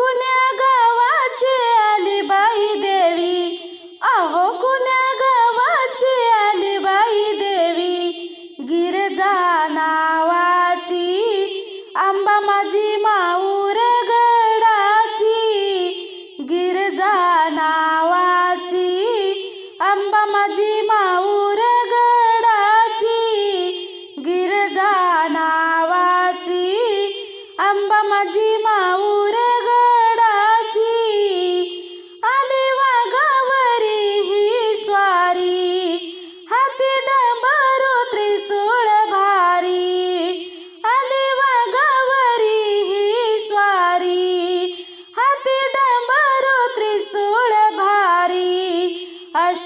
कुण्या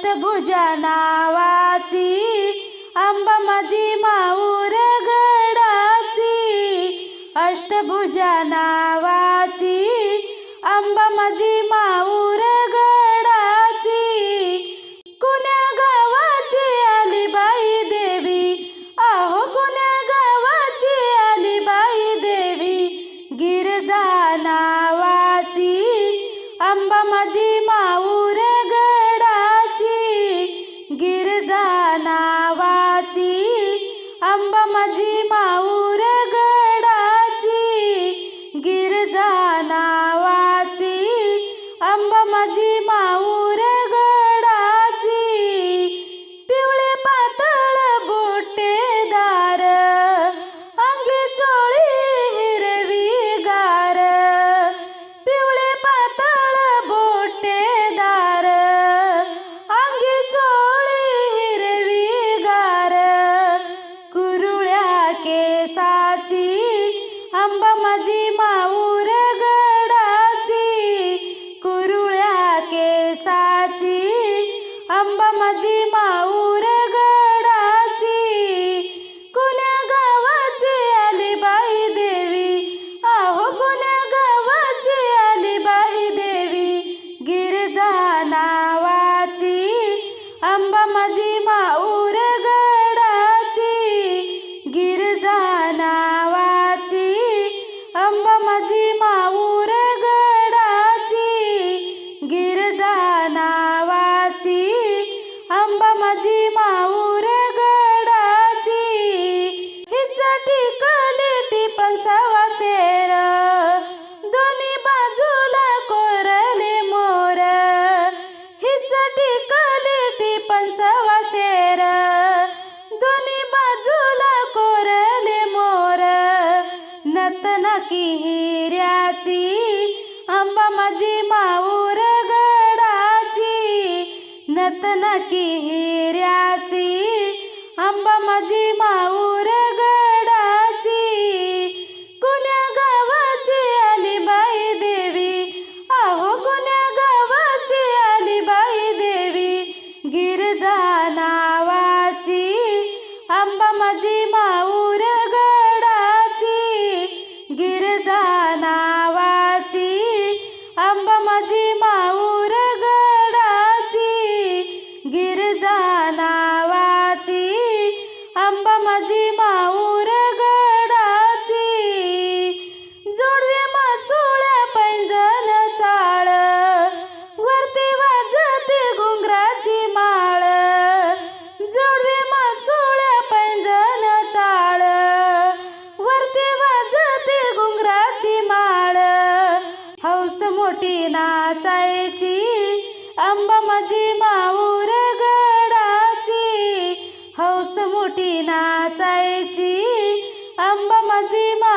अष्टभुजा नावाची आंबा माझी माऊर गडाची. अष्टभुजा नावाची आंबा माझी माऊर गडाची. कुण्या गावाची आली बाई देवी? आहो कुण्या गावाची आली बाई देवी? गिरजा नावाची आंबा माझी माऊर आंबा माझी माऊर गडाची कुण्या गावाची आली बाई देवी. आहो कुण्या गावाची आली बाई देवी गिरजा नावाची. आंबा माझी माऊर टिपण सवा दोन्ही बाजूला कोरले मोर हिच टिकली टिपण सवासेर. दोन्ही बाजूला कोरले मोर नतनकी हिऱ्याची आंबा माझी माऊर गडाची. नतनकी हिऱ्याची आंबा माझी माऊ नाचायची आंबा माझी माऊर गडाची. हौस मोठी नाचायची आंबा माझी मा